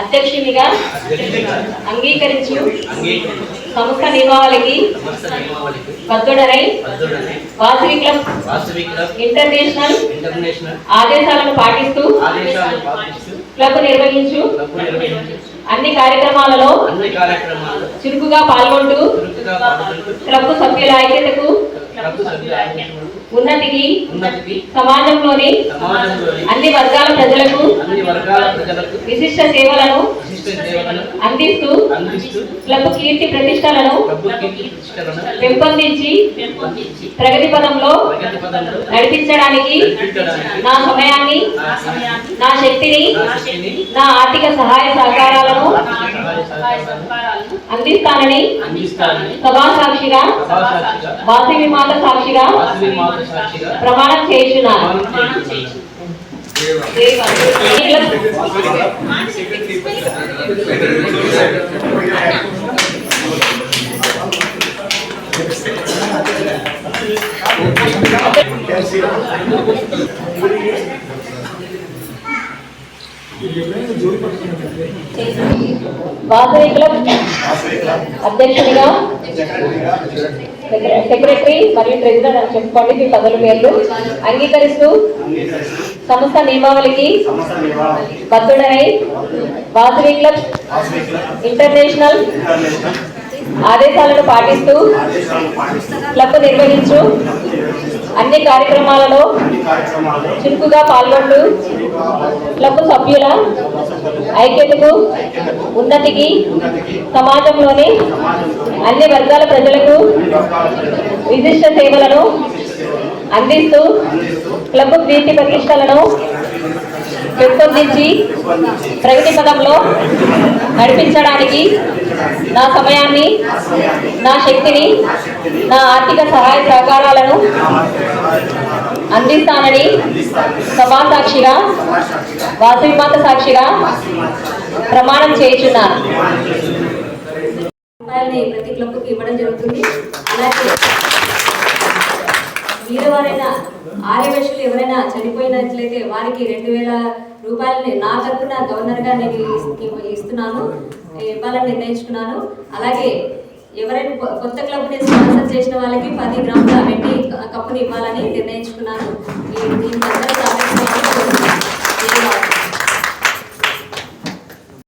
అధ్యక్షునిగా అంగీకరించు సంస్థ నియమావళికి బద్దుడనై వాసవి క్లబ్ ఇంటర్నేషనల్ ఆదేశాలను పాటిస్తూ క్లబ్ నిర్వహించు అన్ని కార్యక్రమాలలో చురుకుగా పాల్గొంటూ క్లబ్ సభ్యుల ఐక్యతకు, ఉన్నతికి సమాజంలోని అన్ని వర్గాల ప్రజలకు అన్ని వర్గాల ప్రజలకు విశిష్ట సేవలను విశిష్ట సేవలను అందిస్తూ క్లబ్ కీర్తి ప్రతిష్టలను పెంపొందించి ప్రగతి పదంలో నడిపించడానికి నా సమయాన్ని నా శక్తిని నా ఆర్థిక సహాయ సహకారాలను అందిస్తానని సభా సాక్షిగా వాసవి మాత సాక్షిగా ప్రమాణం చేస్తున్నాను. వాసవి క్లబ్ అధ్యక్షుడిగా సెక్ర- సెక్రటరీ మరియు ట్రెజరర్ అని చెప్పుకోండి మీ పదవుల పేర్లు. అంగీకరిస్తూ సంస్థ నియమావళికి బద్దుడనై వాసవి క్లబ్ ఇంటర్నేషనల్ ఆదేశాలను పాటిస్తూ క్లబ్ నిర్వహించు అన్ని కార్యక్రమాలలో చురుకుగా పాల్గొంటూ క్లబ్ సభ్యుల ఐక్యతకు ఉన్నతికి సమాజంలోని అన్ని వర్గాల ప్రజలకు విశిష్ట సేవలను అందిస్తూ క్లబ్ కీర్తి ప్రతిష్టలను పెంపొందించి ప్రగతి పదంలో నడిపించడానికి నా సమయాన్ని నా శక్తిని నా ఆర్థిక సహాయ సహకారాలను అందిస్తానని సభా సాక్షిగా వాసవిమాత సాక్షిగా ప్రమాణం చేయుచున్నాను. ప్రతి క్లబ్కి ఇవ్వడం జరుగుతుంది. అలాగే వీరవారైనా ఆర్యవేషులు ఎవరైనా చనిపోయినట్లయితే వారికి రెండు వేల రూపాయలని నా తరపున గవర్నర్గా నేను ఇస్తున్నాను. ఇవ్వాలని నిర్ణయించుకున్నాను. అలాగే ఎవరైనా కొ- కొత్త క్లబ్ని స్పాన్సర్ చేసిన వాళ్ళకి పది గ్రాముల వెండి కప్పుని ఇవ్వాలని నిర్ణయించుకున్నాను.